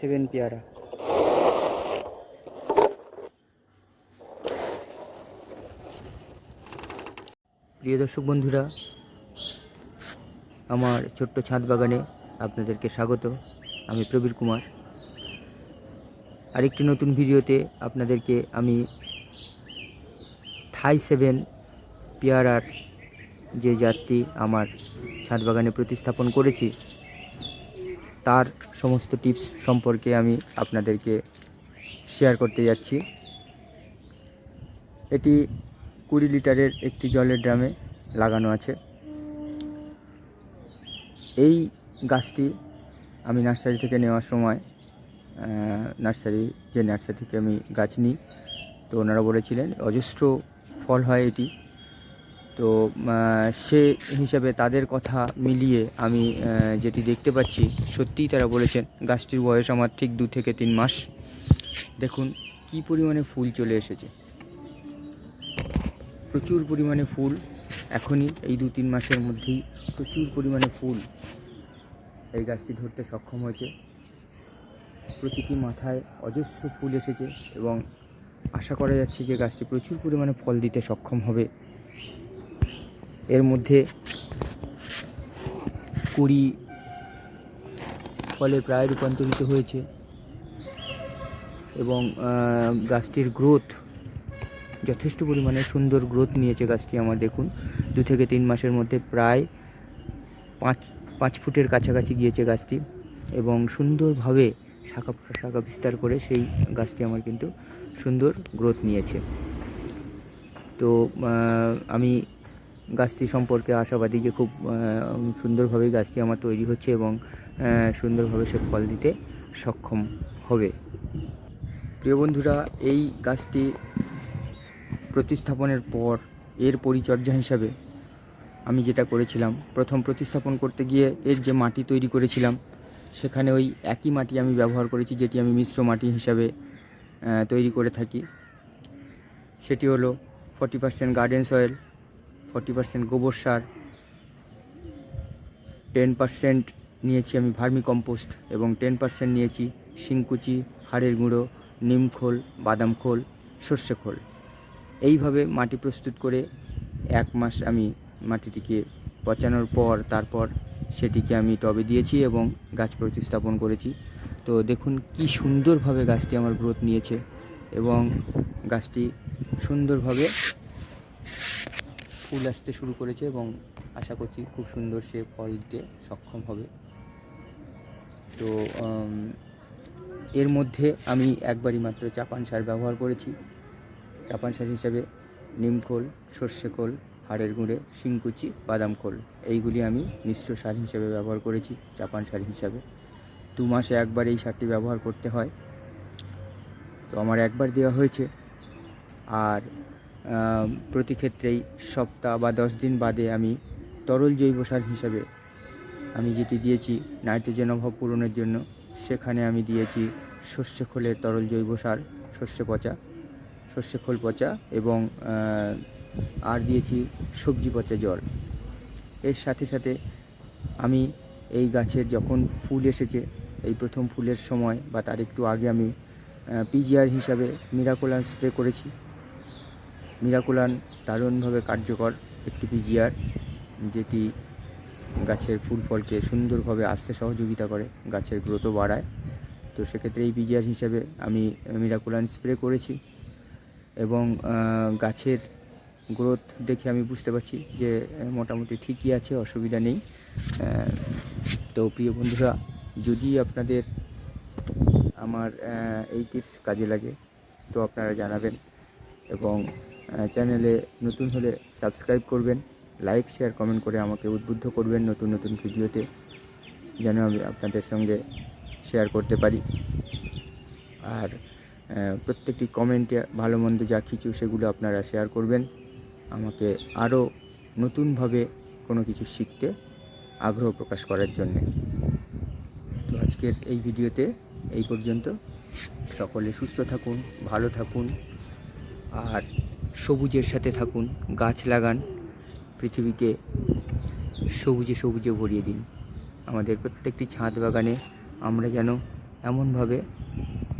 Seven পেয়ারা। প্রিয় দর্শক বন্ধুরা, আমার ছোট্ট ছাদ বাগানে আপনাদেরকে স্বাগত। আমি প্রবীর কুমার। আরেকটি নতুন ভিডিওতে আপনাদেরকে আমি থাই সেভেন পেয়ারার যে জাতটি আমার ছাদ বাগানে প্রতিস্থাপন করেছি তার সমস্ত টিপস সম্পর্কে আমি আপনাদেরকে শেয়ার করতে যাচ্ছি। এটি কুড়ি লিটারের একটি জলের ড্রামে লাগানো আছে। এই গাছটি আমি নার্সারি থেকে নেওয়ার সময় নার্সারি, যে নার্সারি থেকে আমি গাছ নিই, তো ওনারা বলেছিলেন, অজস্র ফল হয় এটি। তো সে হিসাবে তাদের কথা মিলিয়ে আমি যেটি দেখতে পাচ্ছি, সত্যিই তারা বলেছেন গাছটির বয়স আমার ঠিক দু থেকে তিন মাস। দেখুন, কি পরিমাণে ফুল চলে এসেছে। প্রচুর পরিমাণে ফুল এখনই, এই দু তিন মাসের মধ্যেই প্রচুর পরিমাণে ফুল এই গাছটি ধরতে সক্ষম হয়েছে। প্রতিটি মাথায় অজস্র ফুল এসেছে এবং আশা করা যাচ্ছে যে গাছটি প্রচুর পরিমাণে ফল দিতে সক্ষম হবে। এর মধ্যে কুড়ি ফলে প্রায় রূপান্তরিত হয়েছে এবং গাছটির গ্রোথ যথেষ্ট পরিমাণে সুন্দর গ্রোথ নিয়েছে গাছটি আমার দেখুন। দু থেকে তিন মাসের মধ্যে প্রায় পাঁচ পাঁচ ফুটের কাছাকাছি গিয়েছে গাছটি এবং সুন্দরভাবে শাখা শাখা বিস্তার করে সেই গাছটি আমার কিন্তু সুন্দর গ্রোথ নিয়েছে। তো আমি গাছটি সম্পর্কে আশাবাদী যে খুব সুন্দরভাবেই গাছটি আমার তৈরি হচ্ছে এবং সুন্দরভাবে সে ফল দিতে সক্ষম হবে। প্রিয় বন্ধুরা, এই গাছটি প্রতিস্থাপনের পর এর পরিচর্যা হিসাবে আমি যেটা করেছিলাম, প্রথম প্রতিস্থাপন করতে গিয়ে এর যে মাটি তৈরি করেছিলাম, সেখানে ওই একই মাটি আমি ব্যবহার করেছি, যেটি আমি মিশ্র মাটি হিসাবে তৈরি করে থাকি। সেটি হলো forty percent garden soil forty percent গোবর সার, টেন পার্সেন্ট নিয়েছি আমি ভার্মি কম্পোস্ট এবং টেন পার্সেন্ট নিয়েছি শিংকুচি, হাড়ের গুঁড়ো, নিম খোল, বাদাম খোল, সর্ষে খোল। এইভাবে মাটি প্রস্তুত করে এক মাস আমি মাটিটিকে পচানোর পর, তারপর সেটিকে আমি টবে দিয়েছি এবং গাছ প্রতিস্থাপন করেছি। তো দেখুন কি সুন্দরভাবে গাছটি আমার গ্রোথ নিয়েছে এবং গাছটি সুন্দরভাবে ফুল আসতে শুরু করেছে এবং আশা করছি খুব সুন্দর সে ফল দিতে সক্ষম হবে। তো এর মধ্যে আমি একবারই মাত্র চাপান সার ব্যবহার করেছি। চাপান সার হিসাবে নিমখোল সর্ষে খোল, হাড়ের গুঁড়ে, শিংকুচি, বাদাম খোল, এইগুলি আমি মিশ্র সার হিসেবে ব্যবহার করেছি চাপান সার হিসাবে। দু মাসে একবার এই সারটি ব্যবহার করতে হয়। তো আমার একবার দেওয়া হয়েছে। আর প্রতি ক্ষেত্রেই সপ্তাহ বা দশ দিন বাদে আমি তরল জৈব সার হিসাবে আমি যেটি দিয়েছি, নাইট্রোজেন অভাব পূরণের জন্য, সেখানে আমি দিয়েছি শস্য খোলের তরল জৈব সার শস্য পচা শস্য খোল পচা এবং আর দিয়েছি সবজি পচা জল। এর সাথে সাথে আমি এই গাছের যখন ফুল এসেছে, এই প্রথম ফুলের সময় বা তার একটু আগে আমি পিজিআর হিসাবে মিরাকোলান স্প্রে করেছি। মিরাকুলান দারুণভাবে কার্যকর একটি পিজিআর, যেটি গাছের ফুল ফলকে সুন্দরভাবে আসতে সহযোগিতা করে, গাছের গ্রোথও বাড়ায়। তো সেক্ষেত্রে এই পিজিআর হিসাবে আমি মিরাকুলান স্প্রে করেছি এবং গাছের গ্রোথ দেখে আমি বুঝতে পারছি যে মোটামুটি ঠিকই আছে, অসুবিধা নেই। তো প্রিয় বন্ধুরা, যদি আপনাদের আমার এই টিপস কাজে লাগে, তো আপনারা জানাবেন এবং চ্যানেলে নতুন হলে সাবস্ক্রাইব করবেন, লাইক, শেয়ার, কমেন্ট করে আমাকে উদ্বুদ্ধ করবেন নতুন নতুন ভিডিওতে, যেন আমি আপনাদের সঙ্গে শেয়ার করতে পারি। আর প্রত্যেকটি কমেন্টে ভালো, মন্দ যা কিছু সেগুলো আপনারা শেয়ার করবেন। আমাকে আরও নতুনভাবে কোনো কিছু শিখতে আগ্রহ প্রকাশ করার জন্যে। তো আজকের এই ভিডিওতে এই পর্যন্ত। সকলে সুস্থ থাকুন, ভালো থাকুন। আর সবুজের সাথে থাকুন, গাছ লাগান, পৃথিবীকে সবুজে সবুজে ভরিয়ে দিন। আমাদের প্রত্যেকটি ছাদ বাগানে আমরা যেন এমনভাবে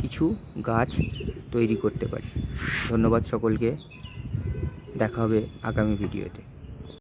কিছু গাছ তৈরি করতে পারি। ধন্যবাদ সকলকে। দেখা হবে আগামী ভিডিওতে।